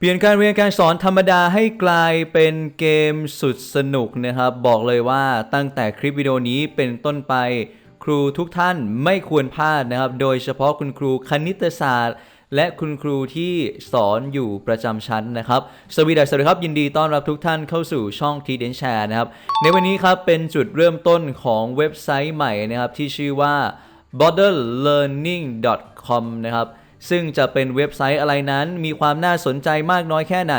เปลี่ยนการเรียนการสอนธรรมดาให้กลายเป็นเกมสุดสนุกนะครับ บอกเลยว่าตั้งแต่คลิปวิดีโอนี้เป็นต้นไป ครูทุกท่านไม่ควรพลาดนะครับ โดยเฉพาะคุณครูคณิตศาสตร์ และคุณครูที่สอนอยู่ประจำชั้นนะครับ สวัสดีสวัสดีครับ ยินดีต้อนรับทุกท่านเข้าสู่ช่อง t d n Share นะครับ ในวันนี้ครับเป็นจุดเริ่มต้นของเว็บไซต์ใหม่นะครับที่ชื่อว่า borderlearning.com นะครับ ซึ่งจะเป็นเว็บไซต์อะไรนั้นมีความน่าสนใจมากน้อยแค่ไหน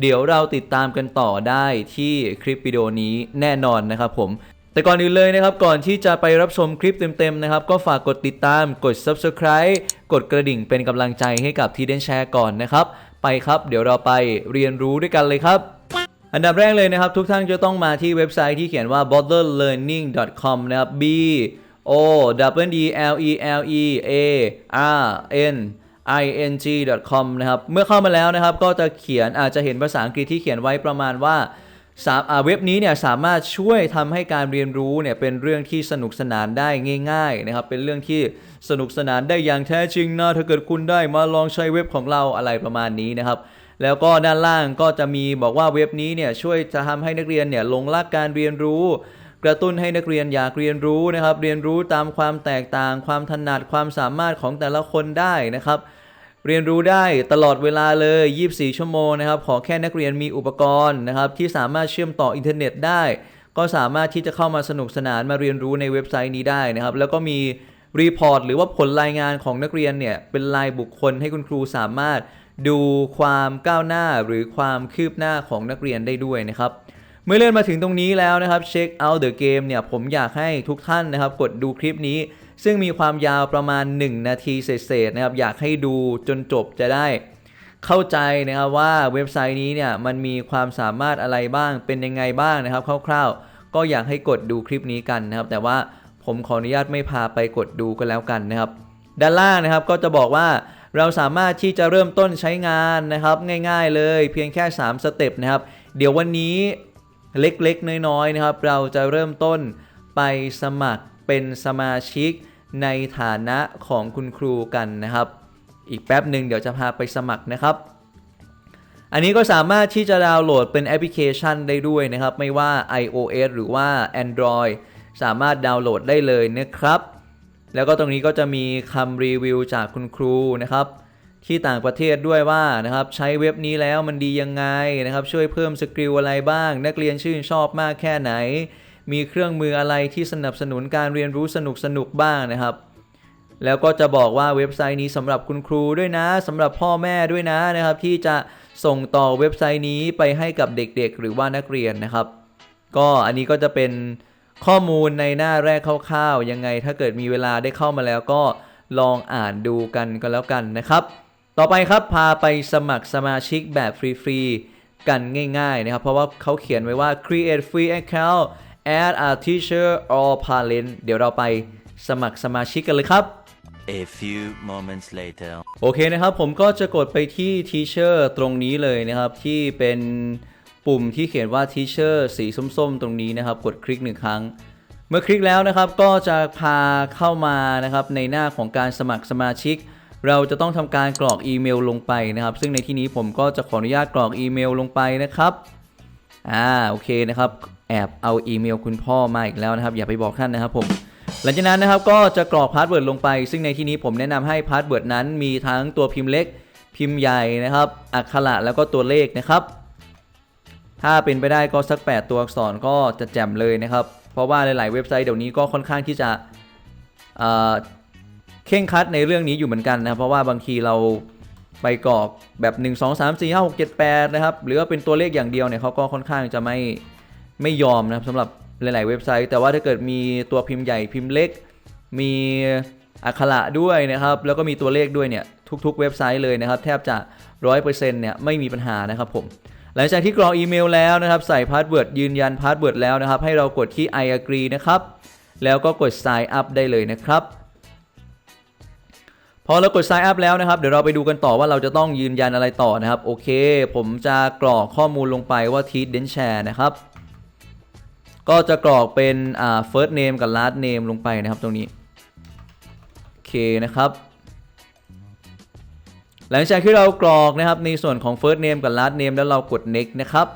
เดี๋ยวเราติดตามกันต่อได้ที่คลิปวิดีโอนี้แน่นอนนะครับผมแต่ก่อนอื่นเลยนะครับ ก่อนที่จะไปรับชมคลิปเต็มๆนะครับ ก็ฝากกดติดตามกด subscribe กดกระดิ่งเป็นกำลังใจให้กับทีเดนแชร์ก่อนนะครับ ไปครับเดี๋ยวเราไปเรียนรู้ด้วยกันเลยครับอันดับแรกเลยนะครับ ทุกท่านจะต้องมาที่เว็บไซต์ที่เขียนว่า borderlearning.com นะครับ b o w d l e l e a r n i n g.com นะครับ เมื่อเข้ามาแล้วนะครับ ก็จะเขียนอาจจะเห็นภาษาอังกฤษที่เขียนไว้ประมาณว่าสามเว็บนี้เนี่ยสามารถช่วยทำให้การเรียนรู้เนี่ยเป็นเรื่องที่สนุกสนานได้ง่ายๆนะครับเป็นเรื่องที่สนุกสนานได้อย่างแท้จริงนะถ้าเกิดคุณได้มาลองใช้เว็บของเราอะไรประมาณนี้นะครับ แล้วก็ด้านล่างก็จะมีบอกว่าเว็บนี้เนี่ยช่วยจะทำให้นักเรียนเนี่ยหลงรักการเรียนรู้ กระตุ้นให้นักเรียนอยากเรียนรู้นะครับ เรียนรู้ตามความแตกต่าง ความถนัดความสามารถของแต่ละคนได้นะครับ เรียนรู้ได้ตลอดเวลาเลย 24 ชั่วโมงนะครับ ขอแค่นักเรียนมีอุปกรณ์นะครับ ที่สามารถเชื่อมต่ออินเทอร์เน็ตได้ ก็สามารถที่จะเข้ามาสนุกสนานมาเรียนรู้ในเว็บไซต์นี้ได้นะครับ แล้วก็มีรีพอร์ตหรือว่าผลรายงานของนักเรียนเนี่ยเป็นรายบุคคลให้คุณครูสามารถดูความก้าวหน้าหรือความคืบหน้าของนักเรียนได้ด้วยนะครับ เมื่อเลื่อนมาถึงตรงนี้แล้วนะครับ Check out the game เนี่ยผมอยากให้ทุกท่านนะครับกดดูคลิปนี้ ซึ่งมีความยาวประมาณ 1 นาทีเศษๆนะครับอยากให้ดูจนจบจะได้เข้าใจนะครับว่าเว็บไซต์นี้เนี่ยมันมีความสามารถอะไรบ้างเป็นยังไงบ้างนะครับคร่าวๆ ก็อยากให้กดดูคลิปนี้กันนะครับ แต่ว่าผมขออนุญาตไม่พาไปกดดูกันแล้วกันนะครับ ด้านล่างนะครับก็จะบอกว่าเราสามารถที่จะเริ่มต้นใช้งานนะครับง่ายๆเลยเพียงแค่ 3 สเต็ปนะครับ เดี๋ยววันนี้ เล็กๆ น้อยๆนะครับ เราจะเริ่มต้นไปสมัครเป็นสมาชิกในฐานะของคุณครูกันนะครับ อีกแป๊บหนึ่งเดี๋ยวจะพาไปสมัครนะครับ อันนี้ก็สามารถที่จะดาวน์โหลดเป็นแอปพลิเคชันได้ด้วยนะครับ ไม่ว่า iOS หรือว่า Android สามารถดาวน์โหลดได้เลยนะครับ แล้วก็ตรงนี้ก็จะมีคำรีวิวจากคุณครูนะครับ ที่ต่างประเทศด้วยว่านะครับใช้เว็บนี้แล้วมันดียังไงนะครับช่วยเพิ่มสกิลอะไรบ้าง นักเรียนชื่นชอบมากแค่ไหน มีเครื่องมืออะไรที่สนับสนุนการเรียนรู้สนุกสนุกๆบ้างนะครับ แล้วก็จะบอกว่าเว็บไซต์นี้สำหรับคุณครูด้วยนะสำหรับพ่อแม่ด้วยนะนะครับ ที่จะส่งต่อเว็บไซต์นี้ไปให้กับเด็กๆ หรือว่านักเรียนนะครับ ก็อันนี้ก็จะเป็นข้อมูลในหน้าแรกคร่าวๆยังไง ถ้าเกิดมีเวลาได้เข้ามาแล้วก็ลองอ่านดูกันก็แล้วกันนะครับ ต่อไปครับพาไปสมัครสมาชิกแบบฟรีๆกันง่ายๆนะครับ เพราะว่าเขาเขียนไว้ว่า create free account add a teacher or parent เดี๋ยวเราไปสมัครสมาชิกกันเลยครับ A few moments later. โอเคนะครับ ผมก็จะกดไปที่ Teacher ตรงนี้เลยนะครับ ที่เป็นปุ่มที่เขียนว่า Teacher สีส้มๆ ตรงนี้นะครับ กดคลิกหนึ่งครั้ง เมื่อคลิกแล้วนะครับก็จะพาเข้ามานะครับในหน้าของการสมัครสมาชิก เราจะต้องทำการกรอกอีเมลลงไปนะครับ ซึ่งในที่นี้ผมก็จะขออนุญาตกรอกอีเมลลงไปนะครับอ่าโอเคนะครับแอบเอาอีเมลคุณพ่อมาอีกแล้วนะครับ อย่าไปบอกท่านนะครับผมหลังจากนั้นนะครับก็จะกรอกพาสเวิร์ดลงไป ซึ่งในที่นี้ผมแนะนำให้พาสเวิร์ดนั้นมีทั้งตัวพิมพ์เล็ก พิมพ์ใหญ่นะครับ อักขระแล้วก็ตัวเลขนะครับ ถ้าเป็นไปได้ก็สัก 8 ตัวอักษรก็จะแจ่มเลยนะครับ เพราะว่าหลาย ๆ เว็บไซต์เดี๋ยวนี้ก็ค่อนข้างที่จะ เข่งคัดในเรื่องนี้อยู่เหมือนกันนะครับเพราะว่าบางทีเราไปกรอกแบบ 1 2 3 4 5 6 7 8 นะครับ หรือว่าเป็นตัวเลขอย่างเดียวเนี่ยเขาก็ค่อนข้างจะไม่ไม่ยอมนะครับสำหรับหลาย ๆ เว็บไซต์ แต่ว่าถ้าเกิดมีตัวพิมพ์ใหญ่พิมพ์เล็ก มีอักขระด้วยนะครับ แล้วก็มีตัวเลขด้วยเนี่ยทุก ๆ เว็บไซต์เลยนะครับ แทบจะ 100%เนี่ยไม่มีปัญหานะครับผม หลังจากที่กรอกอีเมลแล้วนะครับ ใส่พาสเวิร์ดยืนยันพาสเวิร์ดแล้วนะครับ ให้เรากดที่ I agree นะครับ แล้วก็กด sign up ได้เลยนะครับ พอเรากด sign up แล้วนะครับ เดี๋ยวเราไปดูกันต่อว่าเราจะต้องยืนยันอะไรต่อนะครับ โอเค ผมจะกรอกข้อมูลลงไปว่า t e a d e n share นะครับ ก็จะกรอกเป็นอ่า first name กับ last name ลงไปนะครับตรงนี้ โอเคนะครับ หลังจากที่เรากรอกนะครับในส่วนของ first name กับ last name แล้วเรากด next นะครับ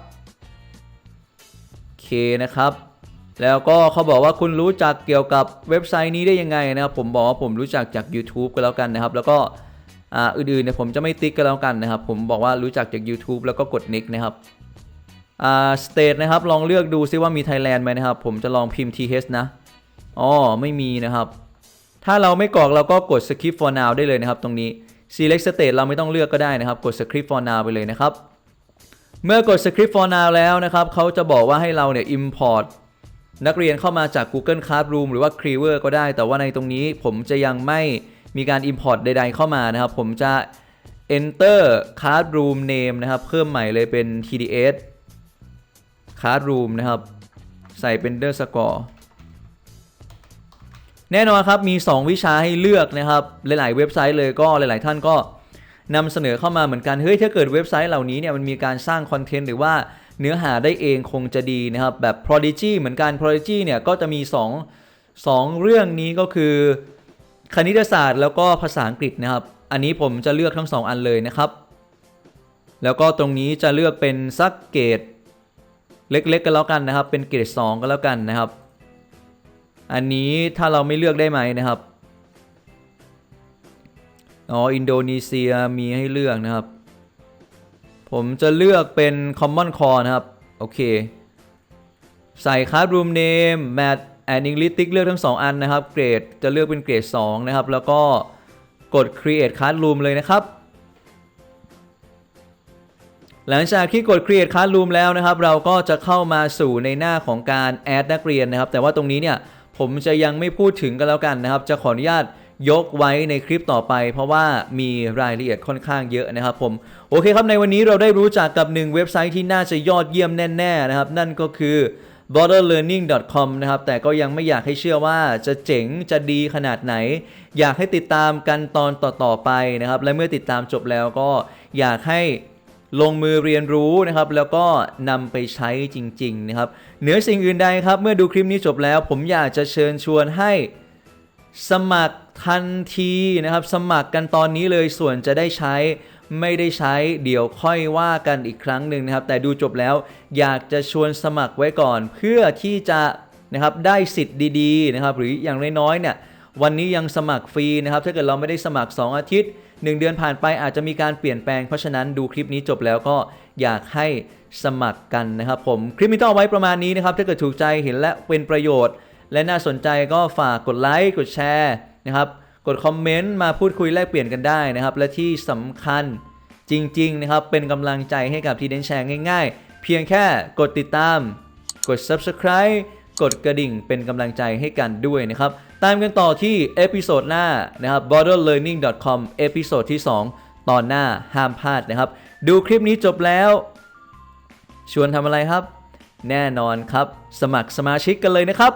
โอเคนะครับ แล้วก็เขาบอกว่าคุณรู้จักเกี่ยวกับเว็บไซต์นี้ได้ยังไงนะครับ ผมบอกว่าผมรู้จักจาก YouTube ก็แล้วกันนะครับ แล้วก็อ่าอื่นๆเนี่ยผมจะไม่ติ๊กก็แล้วกันนะครับ ผมบอกว่ารู้จักจาก YouTube แล้วก็กด next นะครับอ่า state นะครับลองเลือกดูซิว่ามี Thailand ไหมนะครับ ผมจะลองพิมพ์ th นะอ๋อไม่มีนะครับ ถ้าเราไม่กรอกเราก็กด skip for now ได้เลยนะครับ ตรงนี้ select state เราไม่ต้องเลือกก็ได้นะครับ กด skip for now ไปเลยนะครับ เมื่อกด script for now แล้วนะครับเขาจะบอกว่าให้เราเนี่ย import นักเรียนเข้ามาจาก Google Classroom หรือว่า Clever ก็ได้ แต่ว่าในตรงนี้ผมจะยังไม่มีการ import ใด ๆ เข้ามานะครับ ผมจะ enter classroom name นะครับ เพิ่มใหม่เลยเป็น tds classroom นะครับ ใส่เป็น underscore แน่นอนครับ มี 2 วิชาให้เลือกนะครับ หลาย ๆ เว็บไซต์เลยก็หลาย ๆ ท่านก็นำเสนอเข้ามาเหมือนกัน เฮ้ย ถ้าเกิดเว็บไซต์เหล่านี้เนี่ยมันมีการสร้างคอนเทนต์หรือว่า เนื้อหาได้เองคงจะดีนะครับแบบ Prodigy เหมือนกัน Prodigy เนี่ยก็จะมี 2 2 เรื่องนี้ก็คือ คณิตศาสตร์แล้วก็ภาษาอังกฤษนะครับ อันนี้ผมจะเลือกทั้ง 2 อันเลยนะครับ แล้วก็ตรงนี้จะเลือกเป็นสักเกรดเล็กๆก็แล้วกันนะครับ เป็นเกรด2ก็แล้วกันนะครับ อันนี้ถ้าเราไม่เลือกได้ไหมนะครับอ๋ออินโดนีเซียมีให้เลือกนะครับ ผมจะเลือกเป็น Common Core นะครับ โอเค ใส่ Classroom Name Math and English ติ๊กเลือกทั้ง 2 อันนะครับ เกรดจะเลือกเป็นเกรด 2 นะครับ แล้วก็กด Create Classroom เลยนะครับ หลังจากที่กด Create Classroom แล้วนะครับ เราก็จะเข้ามาสู่ในหน้าของการ Add นักเรียนนะครับ แต่ว่าตรงนี้เนี่ยผมจะยังไม่พูดถึงกันแล้วกันนะครับ จะขออนุญาต ยกไว้ในคลิปต่อไป เพราะว่ามีรายละเอียดค่อนข้างเยอะนะครับผม โอเคครับในวันนี้เราได้รู้จักกับหนึ่งเว็บไซต์ที่น่าจะยอดเยี่ยมแน่ๆนะครับ นั่นก็คือ borderlearning.com นะครับ แต่ก็ยังไม่อยากให้เชื่อว่าจะเจ๋งจะดีขนาดไหน อยากให้ติดตามกันตอนต่อๆไปนะครับ และเมื่อติดตามจบแล้วก็อยากให้ลงมือเรียนรู้นะครับ แล้วก็นำไปใช้จริง ๆ นะครับ เหนือสิ่งอื่นใดครับ เมื่อดูคลิปนี้จบแล้ว ผมอยากจะเชิญชวนให้สมัคร ทันทีนะครับ สมัครกันตอนนี้เลยส่วนจะได้ใช้ไม่ได้ใช้เดี๋ยวค่อยว่ากันอีกครั้งหนึ่งนะครับ แต่ดูจบแล้วอยากจะชวนสมัครไว้ก่อน เพื่อที่จะนะครับได้สิทธิ์ดีๆนะครับ หรืออย่างน้อยๆเนี่ยวันนี้ยังสมัครฟรีนะครับ ถ้าเกิดเราไม่ได้สมัคร 2 อาทิตย์ 1 เดือนผ่านไปอาจจะมีการเปลี่ยนแปลงเพราะฉะนั้นดูคลิปนี้จบแล้วก็อยากให้สมัครกันนะครับผมคลิปนี้ต้องไว้ประมาณนี้นะครับ ถ้าเกิดถูกใจเห็นและเป็นประโยชน์ และน่าสนใจก็ฝากกดไลค์กดแชร์ นะครับ กดคอมเมนต์มาพูดคุยแลกเปลี่ยนกันได้นะครับ และที่สำคัญจริงๆนะครับ เป็นกำลังใจให้กับทีเดนแชร์ง่ายๆ เพียงแค่กดติดตาม กด subscribe กดกระดิ่งเป็นกำลังใจให้กันด้วยนะครับ ตามกันต่อที่เอพิโซดหน้านะครับ borderlearning.com เอพิโซดที่ 2 ตอนหน้าห้ามพลาดนะครับ ดูคลิปนี้จบแล้ว ชวนทำอะไรครับ แน่นอนครับ สมัครสมาชิกกันเลยนะครับ